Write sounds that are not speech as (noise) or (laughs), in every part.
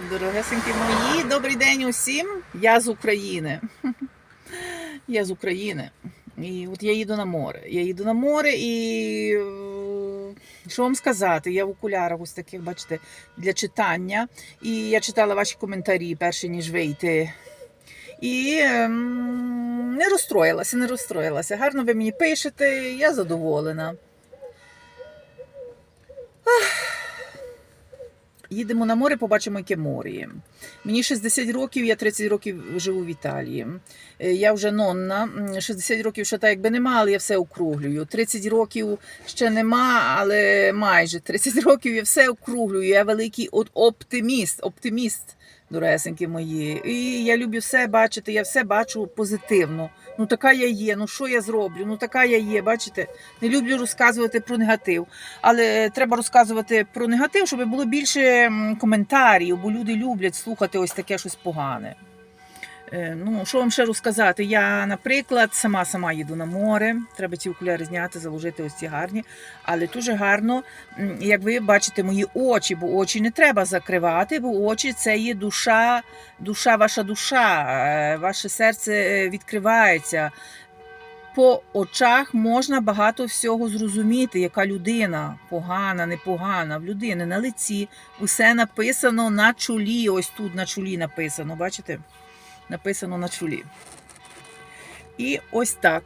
Дорогесенькі мої, добрий день усім. Я з України. (laughs) Я з України. І от я їду на море. Я їду на море і що вам сказати? Я в окулярах ось таких, бачите, для читання. І я читала ваші коментарі, перше ніж вийти. І ем, не розстроїлася, не розстроїлася. Гарно ви мені пишете, я задоволена. Їдемо на море, побачимо, яке море. Мені 60 років, я 30 років живу в Італії. Е, Я вже нонна. М, 60 років ще так якби нема, але я все округлюю. 30 років ще нема, але майже 30 (laughs) років я все округлюю. Я великий оптиміст, оптиміст, доресенькі мої. І я люблю все бачити, я все бачу позитивно. Ну така я є, ну що я зроблю? Ну така я є, бачите? Не люблю розказувати про негатив. Але треба розказувати про негатив, щоб було більше коментарів, бо люди люблять слухати ось таке щось погане. Е, Ну, що вам ще розказати? Я, наприклад, сама сама їду на море. Треба ці окуляри зняти, заложити ось ці гарні. Але дуже гарно, як ви бачите, мої очі, бо очі не треба закривати, бо очі це є душа, душа, ваша душа, е, ваше серце е, відкривається. По очах можна багато всього зрозуміти, яка людина погана, непогана. В людини на лиці усе написано на чолі. Ось тут на чолі написано, бачите? Написано на чолі. І ось так.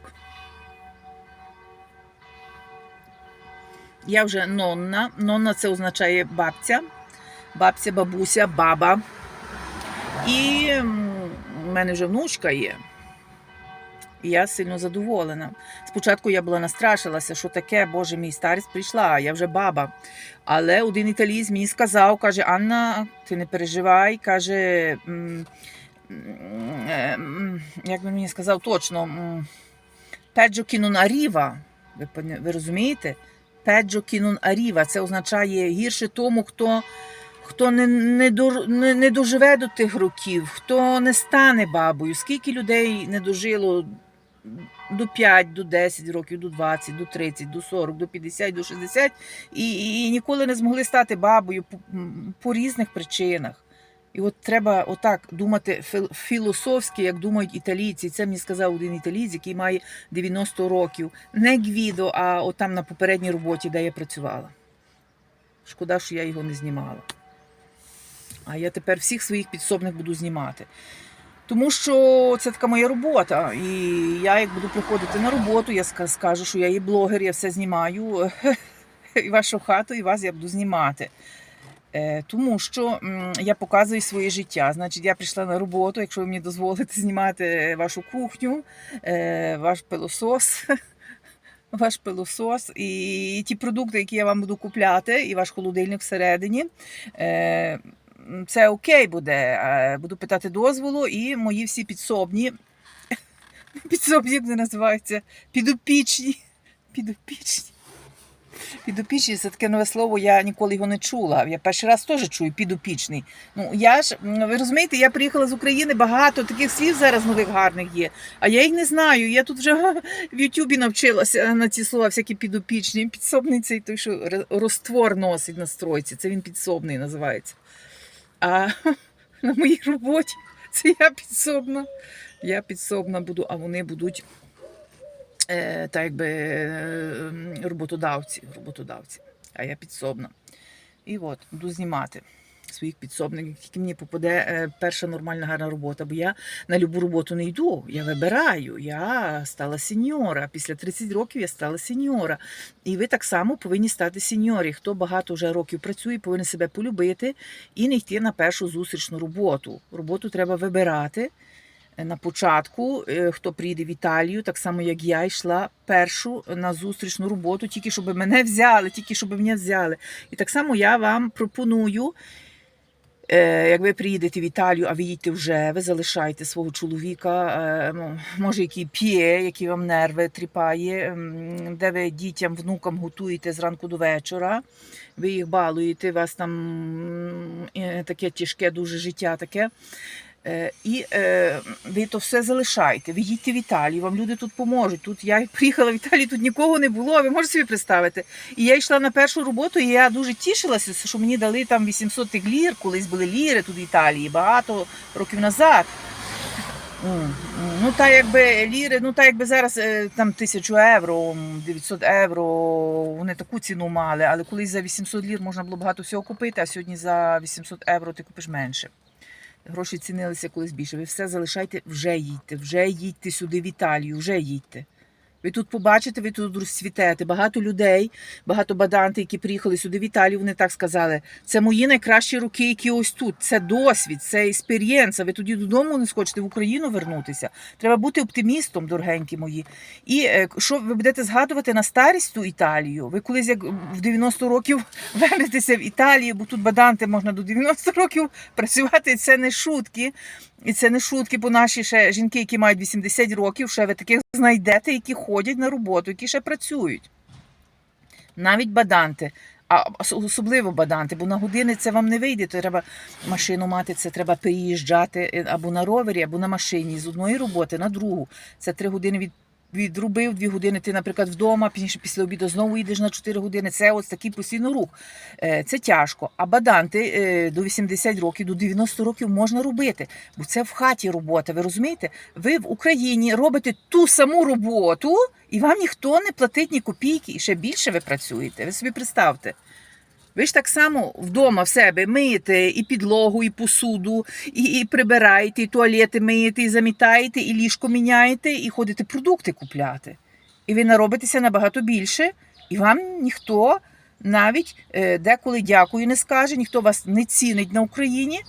Я вже нонна. Нонна це означає бабця, бабця, бабуся, баба. І в мене вже внучка є. І я сильно задоволена. Спочатку я була настрашилася, що таке, Боже, мій старість прийшла, я вже баба. Але один італієць мені сказав, каже, Анна, ти не переживай, каже, як він мені сказав точно, Педжо кінун аріва. Ви, ви розумієте? Педжо кінун аріва. Це означає гірше тому, хто. Хто не, не, до, не, не доживе до тих років, хто не стане бабою, скільки людей не дожило до 5, до 10 років, до 20, до 30, до 40, до 50, до 60 і, і, і ніколи не змогли стати бабою по, по різних причинах. І от треба отак думати філософськи, як думають італійці. Це мені сказав один італієць, який має 90 років. Не Гвідо, а отам на попередній роботі, де я працювала. Шкода, що я його не знімала. А я тепер всіх своїх підсобних буду знімати. Тому що це така моя робота. І я, як буду приходити на роботу, я скажу, що я є блогер, я все знімаю. (laughs) І вашу хату, і вас я буду знімати. Е, Тому що я показую своє життя. Значить, я прийшла на роботу, якщо ви мені дозволите знімати вашу кухню, е, ваш пилосос. (laughs) Ваш пилосос і ті продукти, які я вам буду купляти, і ваш холодильник всередині. Е, це окей буде. Буду питати дозволу, і мої всі підсобні. (laughs) Підсобні, як це називається? Підопічні. Підопічні. Підопічні це таке нове слово, я ніколи його не чула. Я перший раз теж чую підопічний. Ну я ж ви розумієте, я приїхала з України, багато таких слів зараз нових гарних є. А я їх не знаю. Я тут вже (laughs) в Ютубі навчилася на ці слова, всякі підопічні. Підсобний цей той, що роствор носить на стройці. Це він підсобний називається. А (laughs) на моїй роботі це я підсобна. Я підсобна буду, а вони будуть е, так якби е, роботодавці, роботодавці. А я підсобна. І от, буду знімати своїх підсобників, тільки мені попаде е, перша нормальна гарна робота, бо я на любу роботу не йду. Я вибираю. Я стала сеньора. Після 30 років я стала сеньора. І ви так само повинні стати сеньорі. Хто багато вже років працює, повинен себе полюбити і не йти на першу зустрічну роботу. Роботу треба вибирати. На початку, е, хто приїде в Італію, так само як я йшла першу на зустрічну роботу, тільки щоб мене взяли, тільки щоб мене взяли. І так само я вам пропоную, е, як ви приїдете в Італію, а ви їдете вже, ви залишаєте свого чоловіка, е, ну, може, який п'є, який вам нерви тріпає, де ви дітям, внукам готуєте зранку до вечора, ви їх балуєте, у вас там таке тяжке дуже життя таке. Е, і е, ви то все залишаєте. Ви їдьте в Італію, вам люди тут поможуть. Тут я приїхала в Італію, тут нікого не було. Ви можете собі представити. І я йшла на першу роботу, і я дуже тішилася, що мені дали там 800 тих лір, колись були ліри тут в Італії, багато років назад. Ну, та якби ліри, ну та якби зараз е, там 1000 євро, м, 900 євро, вони таку ціну мали, але колись за 800 лір можна було багато всього купити, а сьогодні за 800 євро ти купиш менше. Гроші цінилися колись більше. Ви все залишайте, вже їдьте, вже їдьте сюди в Італію, вже їдьте. Ви тут побачите, ви тут розцвітете. Багато людей, багато баданти, які приїхали сюди в Італію, вони так сказали. Це мої найкращі роки, які ось тут. Це досвід, це експерієнса. Ви тоді додому не схочете в Україну вернутися. Треба бути оптимістом, дорогенькі мої. І е, що ви будете згадувати на старість ту Італію? Ви колись як в 90 років (laughs) вернетеся в Італію, бо тут баданти можна до 90 років працювати. Це не шутки. І це не шутки, бо наші ще жінки, які мають 80 років, ще ви таких знайдете, які ходять на роботу, які ще працюють. Навіть баданти, а особливо баданти, бо на години це вам не вийде. То треба машину мати, це треба переїжджати е, або на ровері, або на машині з одної роботи на другу. Це три години від. Відрубив дві години, ти, наприклад, вдома, пізніше після обіду знову їдеш на 4 години. Це ось такий постійно рух. Е, Це тяжко. А баданти е, до 80 років, до 90 років можна робити, бо це в хаті робота. Ви розумієте? Ви в Україні робите ту саму роботу, і вам ніхто не платить ні копійки, і ще більше ви працюєте. Ви собі представте. Ви ж так само вдома в себе миєте і підлогу, і посуду, і, і прибираєте, і туалети миєте, і замітаєте, і ліжко міняєте, і ходите продукти купляти. І ви наробитеся набагато більше, і вам ніхто навіть е, деколи дякую не скаже, ніхто вас не цінить на Україні.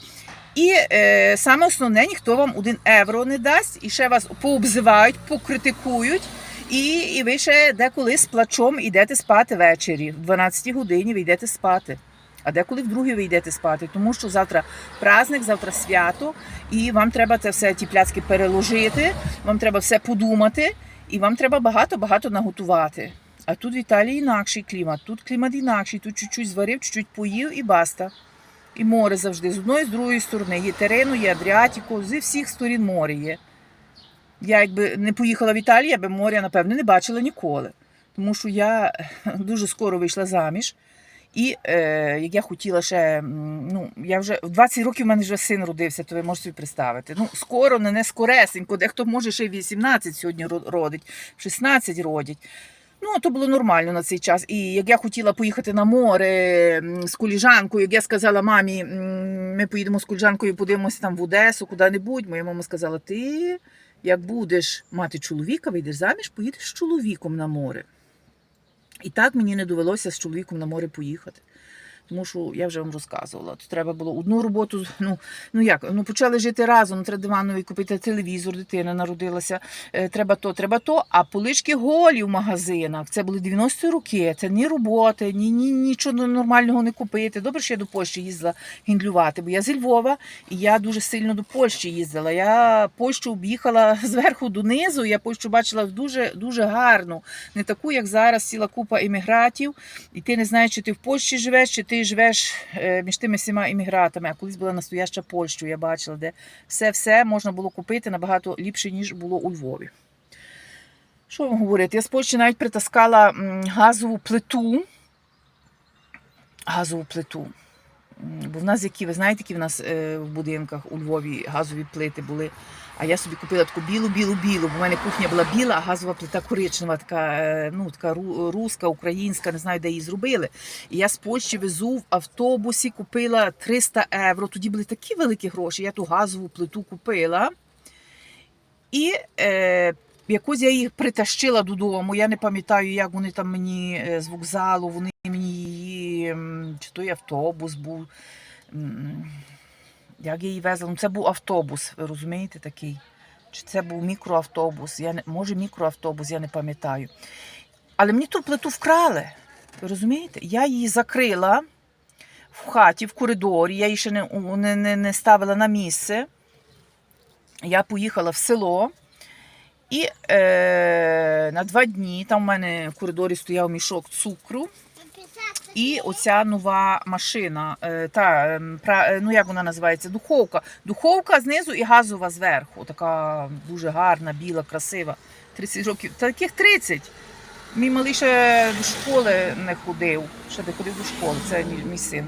І е, саме основне, ніхто вам один євро не дасть, і ще вас пообзивають, покритикують. І, і ви ще деколи з плачом йдете спати ввечері. В 12 годині ви йдете спати. А деколи в другій ви йдете спати, тому що завтра праздник, завтра свято, і вам треба це все ті пляцки переложити, вам треба все подумати, і вам треба багато-багато наготувати. А тут в Італії інакший клімат, тут клімат інакший, тут чуть-чуть зварив, чуть-чуть поїв і баста. І море завжди з одної, з другої сторони. Є Терену, є Адріатику, зі всіх сторін море є. Я якби не поїхала в Італію, я би моря, напевно, не бачила ніколи. Тому що я (laughs) дуже скоро вийшла заміж. І е, я хотіла ще, ну, я вже в 20 років в мене вже син родився, то ви можете собі представити. Ну, скоро, не, не скоресенько, дехто може ще й 18 сьогодні ро- родить, 16 родять. Ну, то було нормально на цей час. І як я хотіла поїхати на море з коліжанкою, як я сказала мамі, ми поїдемо з коліжанкою, подивимося там в Одесу, куди-небудь. Моя мама сказала: ти як будеш мати чоловіка, вийдеш заміж, поїдеш з чоловіком на море. І так мені не довелося з чоловіком на море поїхати. Що я вже вам розказувала. То треба було одну роботу. Ну ну як, ну почали жити разом. Треба диванові купити телевізор, дитина народилася. е, Треба то, треба то. А полички голі в магазинах. Це були 90-ті роки. Це ні роботи, ні, ні нічого нормального не купити. Добре, що я до Польщі їздила гіндлювати, бо я зі Львова і я дуже сильно до Польщі їздила. Я Польщу об'їхала (laughs) зверху донизу. Я Польщу бачила дуже дуже гарну, не таку, як зараз, ціла купа іммігратів, і ти не знаєш, чи ти в Польщі живеш, чи ти живеш е, між тими всіма іммігратами. А колись була настояща Польща, я бачила, де все-все можна було купити набагато ліпше, ніж було у Львові. Що вам говорити? Я з Польщі навіть притаскала газову плиту. Газову плиту. Бо в нас які, ви знаєте, які в нас е, в будинках у Львові газові плити були. А я собі купила таку білу-білу-білу, бо в мене кухня була біла, а газова плита коричнева, така, е, ну, така ру- руська, українська, не знаю, де її зробили. І я з Польщі везу в автобусі, купила 300 євро. Тоді були такі великі гроші. Я ту газову плиту купила. І е, якось я їх притащила додому. Я не пам'ятаю, як вони там мені е, з вокзалу, вони мені її, чи той автобус був. Як я її везла? Ну, це був автобус, ви розумієте, такий. Чи це був мікроавтобус? Я не, може, мікроавтобус, я не пам'ятаю. Але мені ту плиту вкрали. Ви розумієте? Я її закрила в хаті, в коридорі, я її ще не, не, не, не ставила на місце. Я поїхала в село. І е, на два дні там в мене в коридорі стояв мішок цукру. І оця нова машина, е, та ем, е, ну як вона називається? Духовка. Духовка знизу і газова зверху. Така дуже гарна, біла, красива. 30 років. Таких 30. Мій малий ще до школи не ходив. Ще не ходив до школи, це мій, син.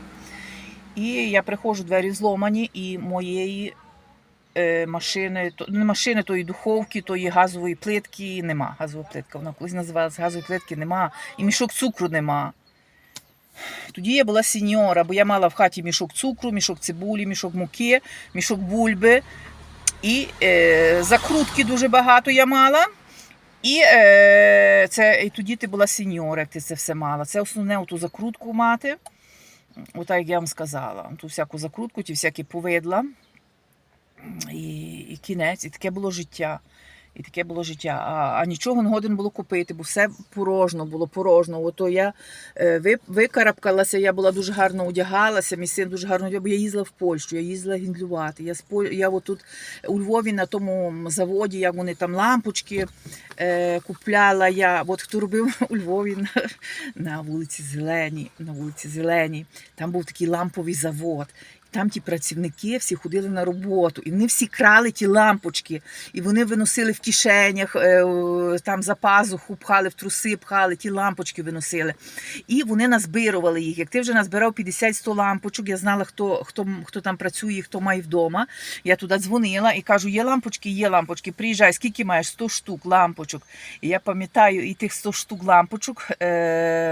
І я приходжу, двері зломані, і моєї машини, то, не машини, тої духовки, тої газової плитки нема. Газова плитка, вона колись називалася газової плитки нема. І мішок цукру нема. Тоді я була сіньора, бо я мала в хаті мішок цукру, мішок цибулі, мішок муки, мішок бульби. І е, закрутки дуже багато я мала. І, е, це, і тоді ти була сіньора, як ти це все мала. Це основне оту закрутку мати. Отак як я вам сказала. Ту всяку закрутку, ті всякі повидла. І, і кінець, і таке було життя. І таке було життя. А, а нічого не годен було купити, бо все порожно було, порожно. Ото я е, ви- викарабкалася, я була дуже гарно одягалася, мій син дуже гарно одягав, бо я їздила в Польщу, я їздила гіндлювати. Я, я отут у Львові на тому заводі, як вони там лампочки е, купляла я. От хто робив (laughs) у Львові на, на вулиці Зеленій, на вулиці Зеленій, там був такий ламповий завод. Там ті працівники всі ходили на роботу, і вони всі крали ті лампочки, і вони виносили в кишенях, е, там за пазуху пхали, в труси пхали, ті лампочки виносили. І вони назбирували їх. Як ти вже назбирав 50-100 лампочок, я знала, хто, хто, хто там працює, хто має вдома. Я туди дзвонила і кажу: є лампочки, є лампочки, приїжджай, скільки маєш? 100 штук лампочок. І я пам'ятаю, і тих 100 штук лампочок е,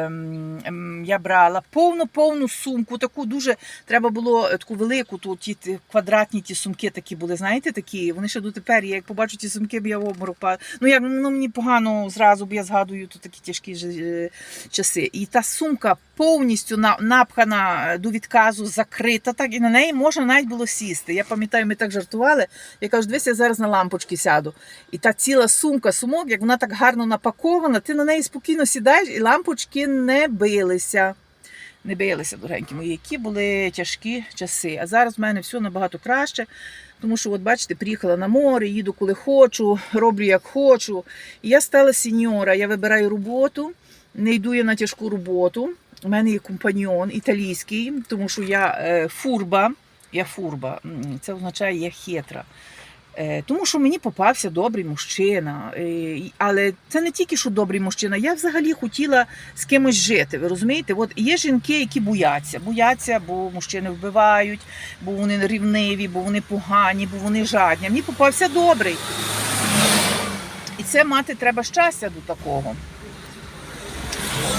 м, я брала повну повну сумку, таку дуже треба було е, таку велику, тут ті квадратні ті сумки такі були, знаєте, такі. Вони ще дотепер, є. як побачу ті сумки, б я в обморок па- Ну як ну мені погано зразу, бо я згадую тут такі тяжкі ж, е, часи. І та сумка повністю на- напхана до відказу, закрита, так і на неї можна навіть було сісти. Я пам'ятаю, ми так жартували. Я кажу, дивись, я зараз на лампочки сяду. І та ціла сумка, сумок, як вона так гарно напакована, ти на неї спокійно сідаєш, і лампочки не билися. Не билися, дорогенькі мої, які були тяжкі часи. А зараз в мене все набагато краще. Тому що, от бачите, приїхала на море, їду коли хочу, роблю як хочу. І я стала сіньора, я вибираю роботу, не йду я на тяжку роботу. У мене є компаньон італійський, тому що я е, фурба. Я фурба, це означає я хитра. Е, Тому що мені попався добрий мужчина. Е, Але це не тільки що добрий мужчина. Я взагалі хотіла з кимось жити. Ви розумієте? От є жінки, які бояться. Бояться, бо мужчини вбивають, бо вони рівниві, бо вони погані, бо вони жадні. Мені попався добрий. І це мати треба щастя до такого.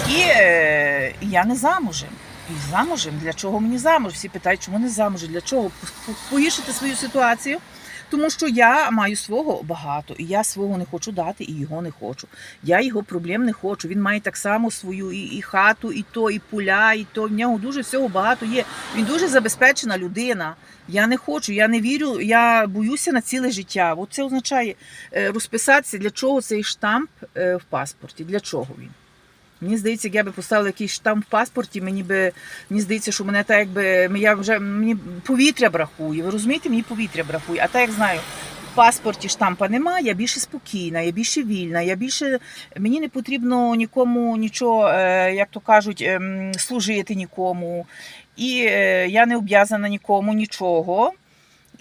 І е, я не замужем. І замужем. Для чого мені замуж? Всі питають, чому не замужем? Для чого? По- Погіршити свою ситуацію. Тому що я маю свого багато, і я свого не хочу дати, і його не хочу. Я його проблем не хочу. Він має так само свою і, і хату, і то, і поля, і то. В нього дуже всього багато є. Він дуже забезпечена людина. Я не хочу, я не вірю, я боюся на ціле життя. От це означає е, розписатися, для чого цей штамп е, в паспорті. Для чого він? Мені здається, як я би поставила якийсь штамп в паспорті, мені би мені здається, що мене так якби я вже мені повітря бракує. Ви розумієте, мені повітря бракує. А так як знаю, в паспорті штампа немає, я більше спокійна, я більше вільна, я більше мені не потрібно нікому нічого, е, як то кажуть, ем, служити нікому. І е, я не обв'язана нікому нічого.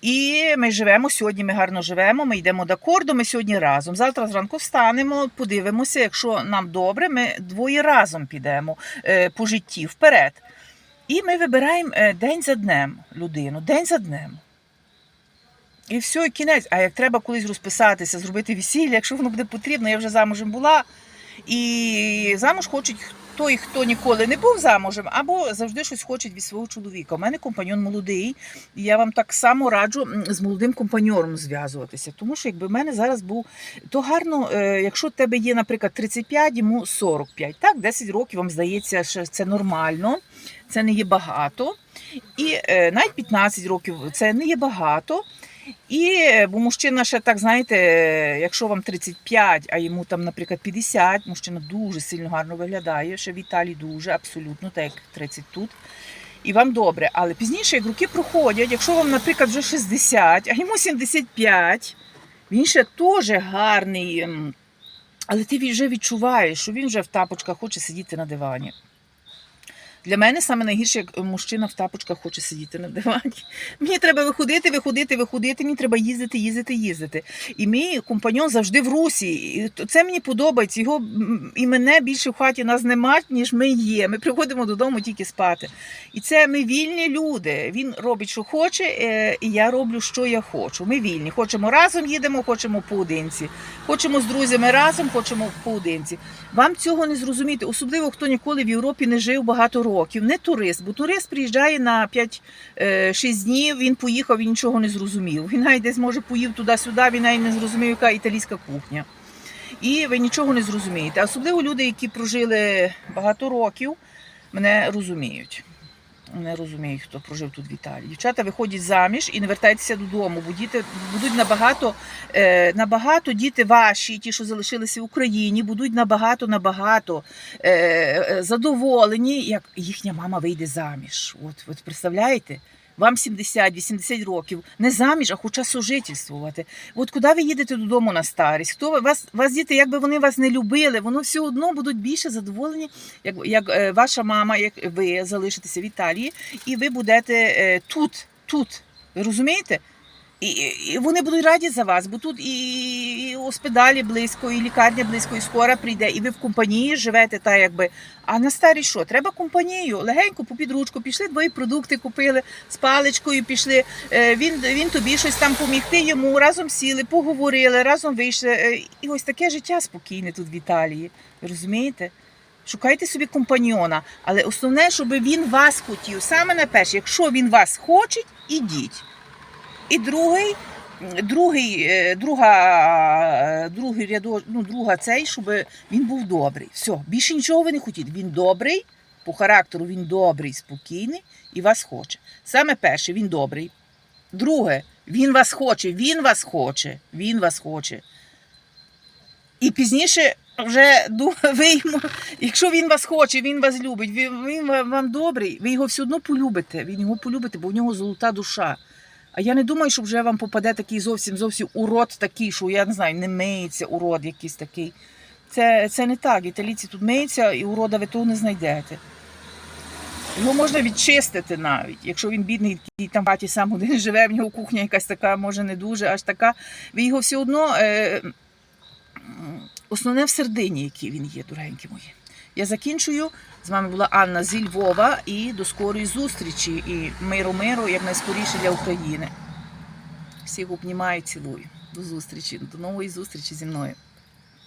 І ми живемо сьогодні. Ми гарно живемо. Ми йдемо до корду. Ми сьогодні разом. Завтра зранку встанемо, подивимося. Якщо нам добре, ми двоє разом підемо е, по житті вперед. І ми вибираємо е, день за днем людину, день за днем. І все, і кінець. А як треба колись розписатися, зробити весілля, якщо воно буде потрібно, я вже замужем була. І замуж хочуть той, хто ніколи не був замужем, або завжди щось хоче від свого чоловіка. У мене компаньон молодий, і я вам так само раджу з молодим компаньором зв'язуватися. Тому що якби в мене зараз був, то гарно, е, якщо в тебе є, наприклад, 35, йому 45, так, 10 років вам здається, що це нормально, це не є багато. І е, навіть 15 років це не є багато. І е, бо мужчина ще так, знаєте, якщо вам 35, а йому там, наприклад, 50, мужчина дуже сильно гарно виглядає, ще в Італії дуже, абсолютно, так як 30 тут. І вам добре. Але пізніше, як роки проходять, якщо вам, наприклад, вже 60, а йому 75, він ще теж гарний. Але ти вже відчуваєш, що він вже в тапочках хоче сидіти на дивані. Для мене саме найгірше, як мужчина в тапочках хоче сидіти на дивані. Мені треба виходити, виходити, виходити. Мені треба їздити, їздити, їздити. І мій компаньон завжди в русі. І це мені подобається. Його і мене більше в хаті нас нема, ніж ми є. Ми приходимо додому тільки спати. І це ми вільні люди. Він робить, що хоче, е, і я роблю, що я хочу. Ми вільні. Хочемо разом їдемо, хочемо поодинці. Хочемо з друзями разом, хочемо поодинці. Вам цього не зрозуміти, особливо хто ніколи в Європі не жив багато років. Не турист, бо турист приїжджає на 5-6 днів. Він поїхав, він нічого не зрозумів. Він навіть десь може поїв туди-сюди, він навіть не зрозумів, яка італійська кухня. І ви нічого не зрозумієте. Особливо люди, які прожили багато років, мене розуміють. Не розумію, хто прожив тут в Італії. Дівчата виходять заміж і не вертайтеся додому, бо діти будуть набагато, е, набагато діти ваші, ті, що залишилися в Україні, будуть набагато, набагато е, е, задоволені, як їхня мама вийде заміж. От, от представляєте? Вам 70-80 років, не заміж, а хоча сожительствувати. От куди ви їдете додому на старість? Хто вас, вас діти, якби вони вас не любили, воно все одно будуть більше задоволені, як, як е, ваша мама, як ви залишитеся в Італії, і ви будете е, тут, тут. Ви розумієте? І, і вони будуть раді за вас, бо тут і, і госпіталі близько, і лікарня близько, і скоро прийде, і ви в компанії живете так, якби. А на старі що? Треба компанію. Легенько по підручку, пішли двоє продукти, купили з паличкою, пішли. Е, Він, він тобі щось там поміг, ти йому разом сіли, поговорили, разом вийшли. Е, І ось таке життя спокійне тут в Італії. Розумієте? Шукайте собі компаньйона, але основне, щоб він вас хотів. Саме на перше, якщо він вас хоче, ідіть. І другий, другий, е, друга, другий рядок, ну, друга цей, щоб він був добрий. Все, більше нічого ви не хотіть. Він добрий, по характеру він добрий, спокійний і вас хоче. Саме перше, він добрий. Друге, він вас хоче, він вас хоче, він вас хоче. І пізніше вже (laughs) ви йому, якщо він вас хоче, він вас любить, він вам добрий, ви його все одно полюбите. Він його полюбите, бо в нього золота душа. А я не думаю, що вже вам попаде такий зовсім зовсім урод такий, що я не знаю, не миється урод якийсь такий. Це, це не так. Італійці тут миються і урода ви того не знайдете. Його можна відчистити навіть, якщо він бідний, який там хаті сам один (laughs) живе, в нього кухня якась така, може не дуже, аж така. Ви його все одно. Е, основне в сердині, який він є, дорогенькі мої. Я закінчую. З вами була Анна зі Львова і до скорої зустрічі. І миру миру якнайскоріше для України. Всіх обнімаю, цілую. До зустрічі, до нової зустрічі зі мною.